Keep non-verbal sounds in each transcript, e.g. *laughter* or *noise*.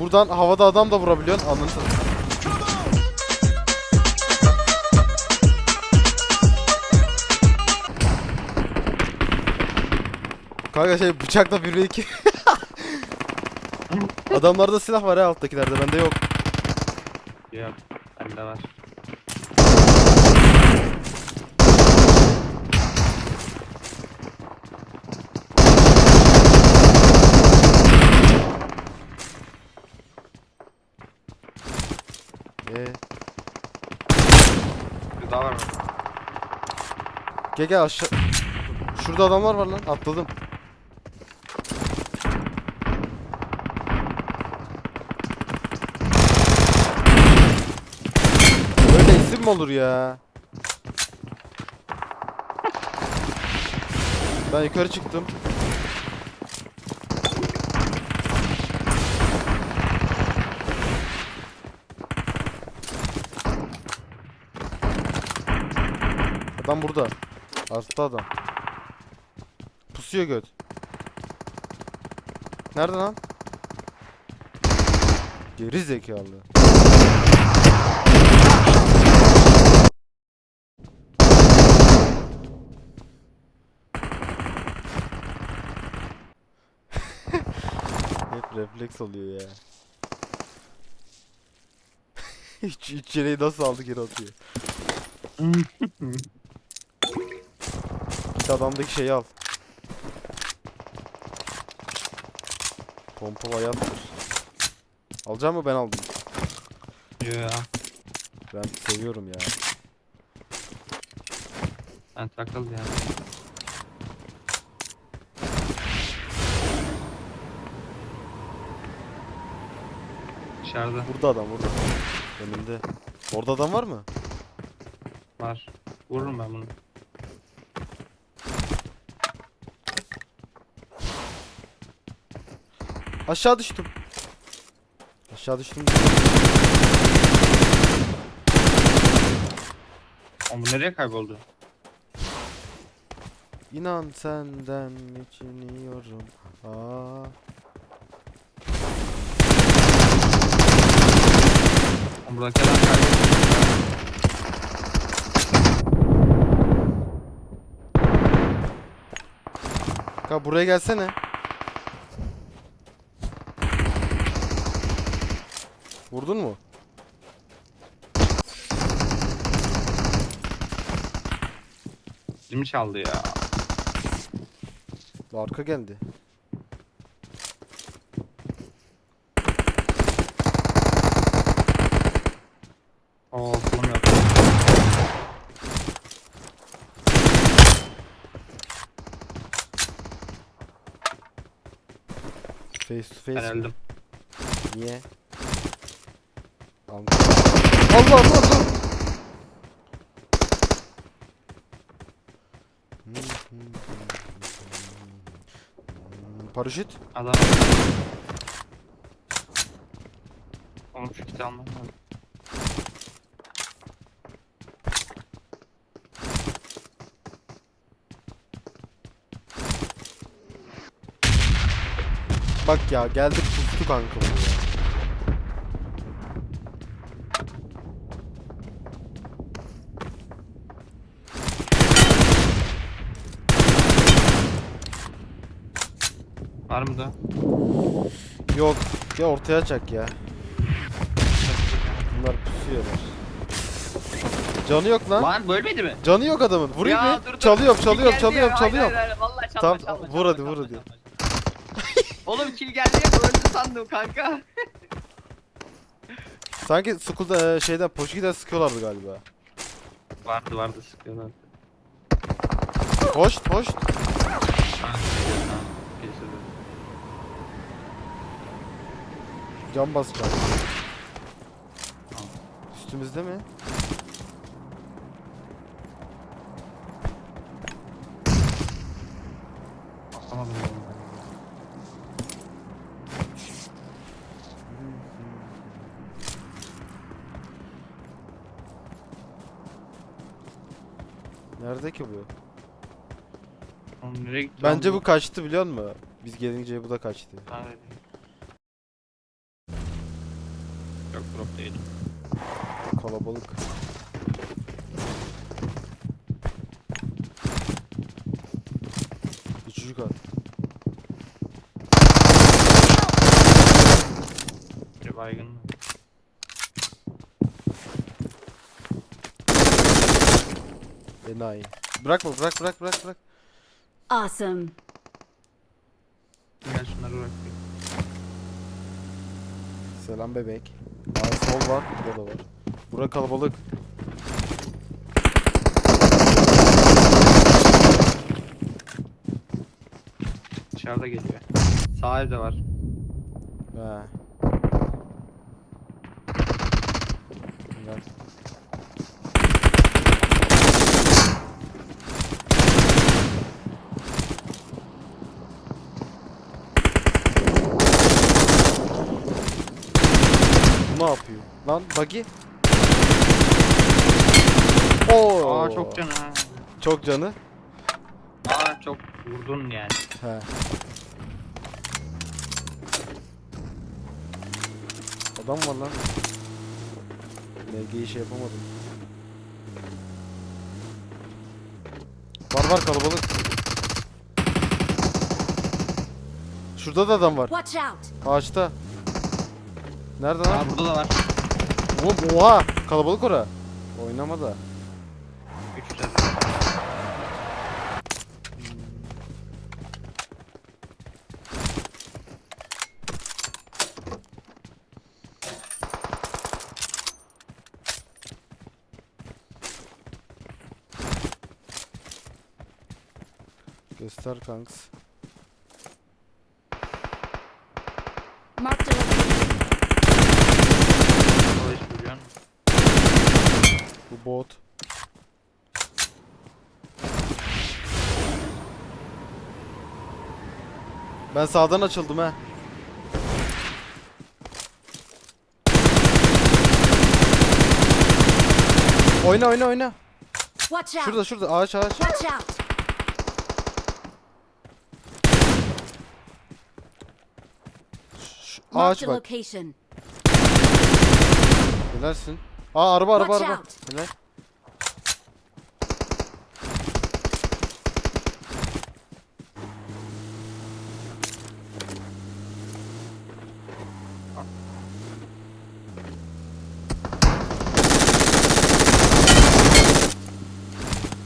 Buradan havada adam da vurabiliyorsun. Anladın Kanka şey bıçakla 1 ve 2. *laughs* Adamlarda silah var ya alttakilerde bende yok. Yok. Bende var. Ee, Bir daha var mı? Gel gel aşağı. Şurada adamlar var lan atladım. Böyle isim mi olur ya? Ben yukarı çıktım. Adam burada. Altta adam. Pusuyor göt. Nerede lan? Geri zekalı. Hep refleks oluyor ya. *laughs* İç yeleği nasıl aldı geri atıyor. *laughs* Git adamdaki şeyi al. Pompa hayattır. Alacak mı ben aldım. Ya. Ben seviyorum ya. Ben takıl ya. Dışarıda Burada adam burada. Önümde. Orada adam var mı? var. Vururum ben bunu. Aşağı düştüm. Aşağı düştüm. Bu nereye kayboldu? İnan senden geçiniyorum. Aa. Oğlum buradaki adam kayboldu. Kanka buraya gelsene. Vurdun mu? Dilimi çaldı ya. Arka geldi. Kulum yok. Face to face. Ben mi? öldüm. Niye? Allah Allah Allah Allah. Paraşüt. Adam. Oğlum şu kiti almam lazım. Bak ya geldik pustu kanka bu ya. Var mı da? Yok. Ya ortaya çak ya. Bunlar pusuyorlar. Canı yok lan. Lan bölmedi mi? Canı yok adamın. Vurayım Ya, mı? dur, dur. Çalıyorum, Kill çalıyorum, geldi çalıyorum, ya. Hayır, çalıyorum. hayır, hayır, Vallahi çalma, Tamam, çalma, vur çalma, hadi, çalma, vur hadi. çalma. Oğlum kill geldi ya öldü sandım kanka. *laughs* Sanki school'da e, şeyden Poşki'den sıkıyorlardı galiba. Vardı vardı sıkıyorlar. Hoş, hoş. Ha, tamam, kesildi. Cam basacağım. Tamam. Üstümüzde mi? Nerede ki bu? Oğlum nereye gitti? Bence bu kaçtı biliyor musun? Biz gelince bu da kaçtı. Nerede? Üçüncü kat. Bir baygın. Enayi. Bırakma bırak bırak bırak bırak. Awesome. Gel şunları bırak. Selam bebek. Aa sol var. Burada da var. Bura kalabalık. Dışarıda geliyor. Sağ evde var. He. Güzel. Ne yapıyor? Lan buggy. Oo. Aa çok canı. ha. Çok canı. Vurdun yani. He. Adam var lan. MG'yi şey yapamadım. Var var kalabalık. Şurada da adam var. Watch out. Ağaçta. Nerede lan? Aa burada da var. Oğlum oha! Kalabalık ora. Oynama da. Göster kanks. Location. Burada hiç biliyorsun. Bu bot. Ben sağdan açıldım ha. Oyna oyna oyna. Watch out. Şurada şurada ağaç ağaç. Watch out. Şu Marked ağaç bak. location. Helalsin. Aa araba araba Watch araba. out. Helal.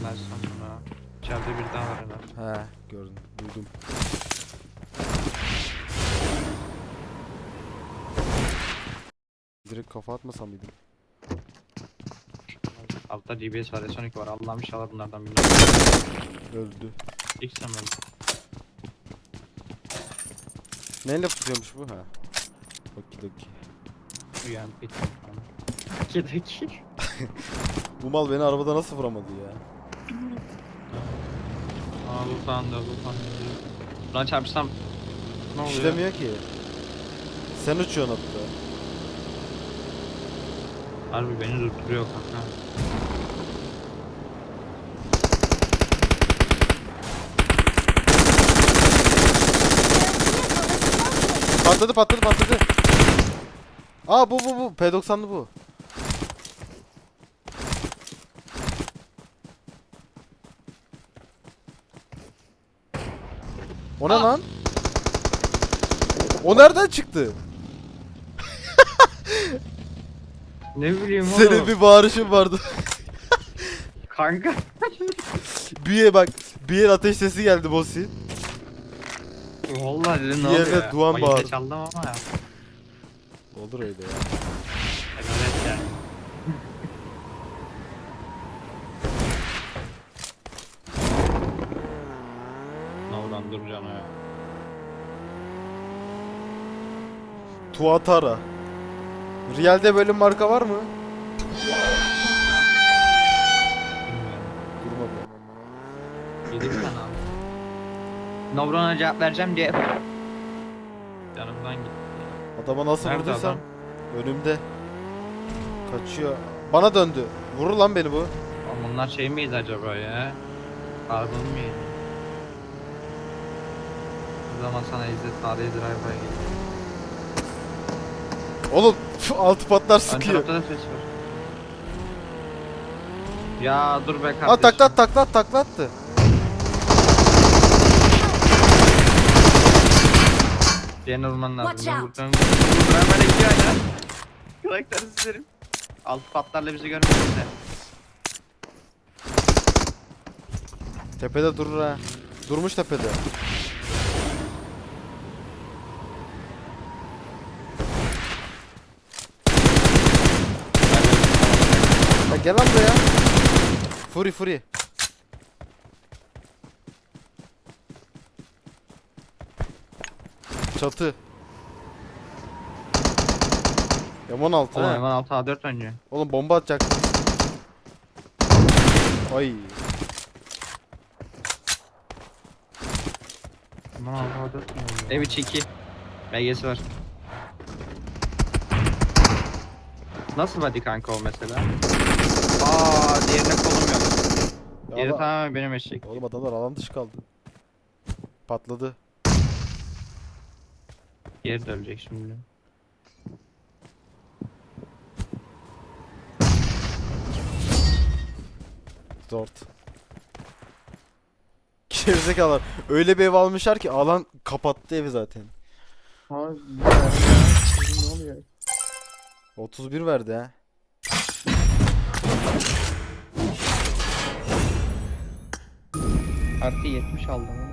Ben sonra. İçeride bir daha var herhalde. He gördüm duydum. Direkt kafa atmasam mıydım? Altta DBS var, Sonic var. Allah'ım inşallah bunlardan biri. Öldü. İlk sen öldü. Neyle tutuyormuş bu ha? Oki doki. Uyan bitti. Dakika. *laughs* Bu mal beni arabada nasıl vuramadı ya? Aa bu da bu da. Buna çarpsam ne oluyor? İşlemiyor ki. Sen uçuyorsun hatta. Harbi beni durduruyor kanka. Patladı patladı patladı. Aa bu bu bu. P90'lı bu. O ne Aa. lan? O nereden çıktı? Ne bileyim oğlum. Senin bir bağırışın vardı. *laughs* Kanka. bir bak. Bir yer ateş sesi geldi Bossi. Vallahi dedim ne Bir oluyor yerde ya? Doğan Bayıldı bağırdı. çaldım ama ya. Olur öyle ya. *laughs* Evet yani. Navran dur cana ya. Tuatara. Real'de böyle bir marka var mı? Bilmiyorum. Durmadı. Yedi bir tane abi. Navran'a cevap vereceğim diye. Yanımdan gitti. Adama nasıl Nerede vurduysam adam? önümde. Kaçıyor. Bana döndü. Vurur lan beni bu. Ama bunlar şey miydi acaba ya? Karbon mıydı? O zaman sana İzzet Tarihi Drive'a geliyor. Oğlum altı patlar Ön sıkıyor. tarafta da ses var. Ya dur be kardeşim. Aa taklat taklat taklattı. Diğerini vurman lazım. Watch Ben out. buradan böyle gidiyor hala. Karakteri sizlerim. Alt patlarla bizi görmesin Tepede durur ha. Durmuş tepede. Ha gel lan buraya. Fury Fury. Çatı. Yaman altı Oğlum ha. hemen 6 A4 oynuyor. Oğlum bomba atacaktım. Ay. Hemen 6 A4 oynuyor. Ev içi 2. BG'si var. Nasıl body kanka o mesela? Diğerine kolum yok. Ya Diğeri tamamen benim eşek. Oğlum adamlar alan dışı kaldı. Patladı. Diğeri de ölecek şimdi. Zort. Gerizekalılar. Öyle bir ev almışlar ki alan kapattı evi zaten. Abi ne oluyor? 31 verdi ha. Artı 70 aldım